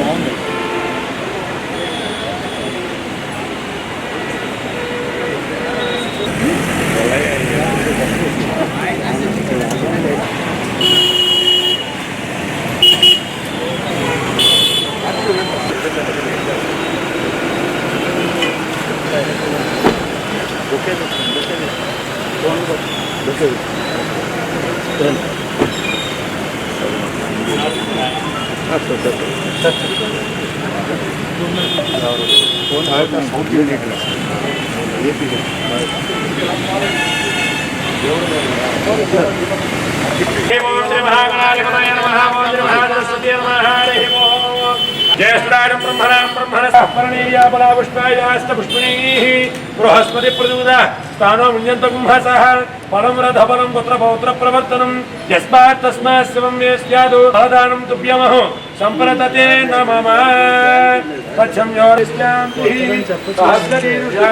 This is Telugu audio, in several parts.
ఓం శ్రీ మహాగణాధిపతయ నమః ఓం శ్రీ మహాసరస్వతీ నమః హరి ఓం జ్యేష్ఠాయం బ్రహ్మణాం బ్రహ్మణ సపర్ణీయా బలాపుష్పాయాశ్చ పుష్పిణీః బృహస్పతి ప్రచోద స్థానో ముඤ్యంత కుంభసః పరం రథ పరం పుత్ర పౌత్ర ప్రవర్తనం యస్మాత్ తస్మాత్ శివం మే స్యాదు ఆదానం తుభ్యమహో సంప్రతతే నమమ పచ్చం యోరిస్యాం సహస్రీరుషా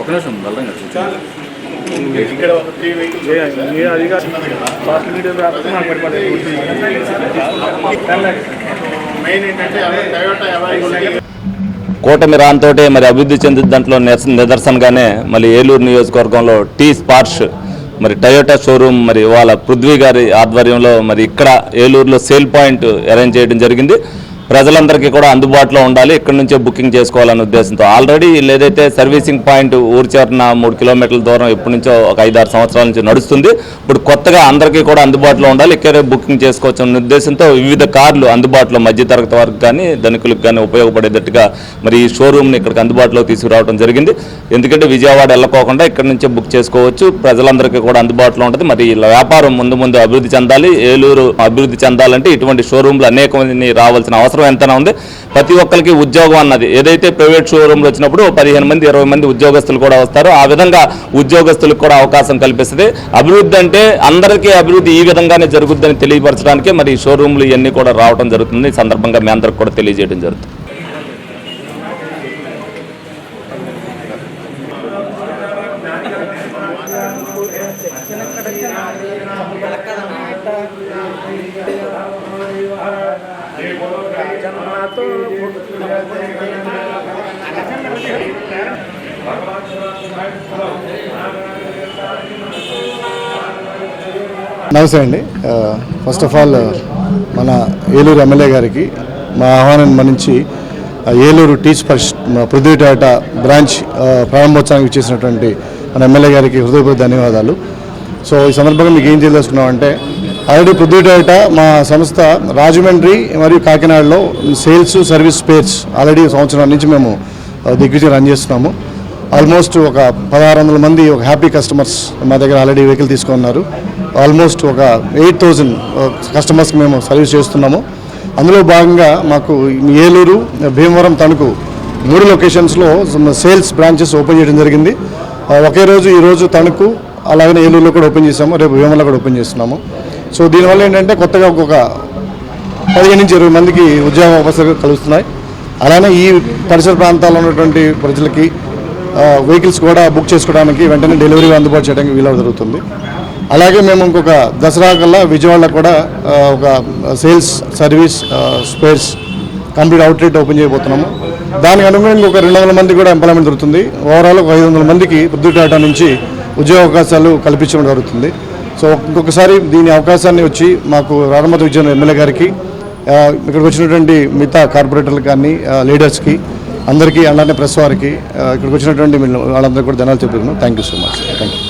ఒక నిమిషం బలం ఇక్కడ ఒక త్రీ మెయిన్ ఏంటంటే టయోటా కూటమి రాన్తోటే మరి అభివృద్ధి చెందిన దాంట్లో నిదర్శనగానే మళ్ళీ ఏలూరు నియోజకవర్గంలో టీ స్పార్ష్ మరి టయోటా షోరూమ్ మరి వాళ్ళ పృథ్వీ గారి ఆధ్వర్యంలో మరి ఇక్కడ ఏలూరులో సేల్ పాయింట్ అరేంజ్ చేయడం జరిగింది. ప్రజలందరికీ కూడా అందుబాటులో ఉండాలి ఇక్కడ నుంచే బుకింగ్ చేసుకోవాలనే ఉద్దేశంతో. ఆల్రెడీ ఏదైతే సర్వీసింగ్ పాయింట్ ఊరి మూడు కిలోమీటర్ల దూరం ఎప్పటి నుంచో ఒక ఐదారు సంవత్సరాల నుంచి నడుస్తుంది ఇప్పుడు కొత్తగా అందరికీ కూడా అందుబాటులో ఉండాలి ఇక్కడే బుకింగ్ చేసుకోవచ్చు అనే ఉద్దేశంతో వివిధ కార్లు అందుబాటులో మధ్యతరగతి వారికి కానీ ధనికులకు కానీ ఉపయోగపడేటట్టుగా మరి ఈ షోరూమ్ని ఇక్కడికి అందుబాటులో తీసుకురావడం జరిగింది. ఎందుకంటే విజయవాడ వెళ్ళకోకుండా ఇక్కడ నుంచే బుక్ చేసుకోవచ్చు ప్రజలందరికీ కూడా అందుబాటులో ఉంటుంది. మరి వ్యాపారం ముందు ముందు అభివృద్ధి చెందాలి ఏలూరు అభివృద్ధి చెందాలంటే ఇటువంటి షోరూమ్లు అనేకమంది రావాల్సిన అవసరం అవసరం ఎంతనా ఉంది? ప్రతి ఒక్కరికి ఉద్యోగం అన్నది. ఏదైతే ప్రైవేట్ షోరూమ్లు వచ్చినప్పుడు పదిహేను మంది ఇరవై మంది ఉద్యోగస్తులు కూడా వస్తారు. ఆ విధంగా ఉద్యోగస్తులకు కూడా అవకాశం కల్పిస్తుంది. అభివృద్ధి అంటే అందరికీ అభివృద్ధి ఈ విధంగానే జరుగుద్దని తెలియపరచడానికి మరి ఈ షోరూమ్లు ఇవన్నీ కూడా రావడం జరుగుతుంది. ఈ సందర్భంగా మీ అందరికి కూడా తెలియజేయడం జరుగుతుంది. నమస్తే అండి. ఫస్ట్ ఆఫ్ ఆల్ మన ఏలూరు ఎమ్మెల్యే గారికి మా ఆహ్వానం మన్నించి ఏలూరు టీచ్ పరిష్ పృథ్వీ బ్రాంచ్ ప్రారంభోత్సవానికి చేసినటువంటి మన ఎమ్మెల్యే గారికి హృదయపూర్వక ధన్యవాదాలు. సో ఈ సందర్భంగా మీకు ఏం తెలియజేసుకున్నామంటే ఆల్రెడీ పృథ్వీటాటా మా సంస్థ రాజమండ్రి మరియు కాకినాడలో సేల్స్ సర్వీస్ స్పేర్స్ ఆల్రెడీ సంవత్సరం నుంచి మేము ఆ, దిగ్విజయం రన్ చేస్తున్నాము. ఆల్మోస్ట్ ఒక పదహారు వందల మంది ఒక హ్యాపీ కస్టమర్స్ మా దగ్గర ఆల్రెడీ వెహికల్ తీసుకున్నారు ఆల్మోస్ట్ ఒక ఎయిట్ థౌజండ్ కస్టమర్స్కి మేము సర్వీస్ చేస్తున్నాము. అందులో భాగంగా మాకు ఏలూరు భీమవరం తణుకు మూడు లొకేషన్స్లో సేల్స్ బ్రాంచెస్ ఓపెన్ చేయడం జరిగింది. ఒకే రోజు ఈరోజు తణుకు అలాగనే ఏలూరులో కూడా ఓపెన్ చేసాము రేపు భీమవరంలో కూడా ఓపెన్ చేస్తున్నాము. సో దీనివల్ల ఏంటంటే కొత్తగా ఒక్కొక్క పదిహేను నుంచి ఇరవై మందికి ఉద్యోగ అవకాశాలు కలుగుతున్నాయి. అలానే ఈ పరిసర ప్రాంతాల్లో ఉన్నటువంటి ప్రజలకి వెహికల్స్ కూడా బుక్ చేసుకోవడానికి వెంటనే డెలివరీ అందుబాటు చేయడానికి వీలు జరుగుతుంది. అలాగే మేము ఇంకొక దసరా కల్లా విజయవాడలో కూడా ఒక sales service spares complete outlet open చేయబోతున్నాము. దానికి అనుగుణంగా ఒక రెండు వందల మంది కూడా ఎంప్లాయ్మెంట్ దొరుకుతుంది. ఓవరాల్ ఒక ఐదు వందల మందికి పృథ్వీ టాటా నుంచి ఉద్యోగ అవకాశాలు కల్పించడం జరుగుతుంది. సో ఇంకొకసారి దీని అవకాశాన్ని వచ్చి మాకు రాణమతి విజయన్ ఎమ్మెల్యే గారికి ఇక్కడికి వచ్చినటువంటి మిగతా కార్పొరేటర్లు కానీ లీడర్స్కి అందరికీ అలానే ప్రెస్ వారికి ఇక్కడికి వచ్చినటువంటి వాళ్ళందరికీ కూడా ధనాలు చెప్తున్నాను. Thank you so much. Thank you.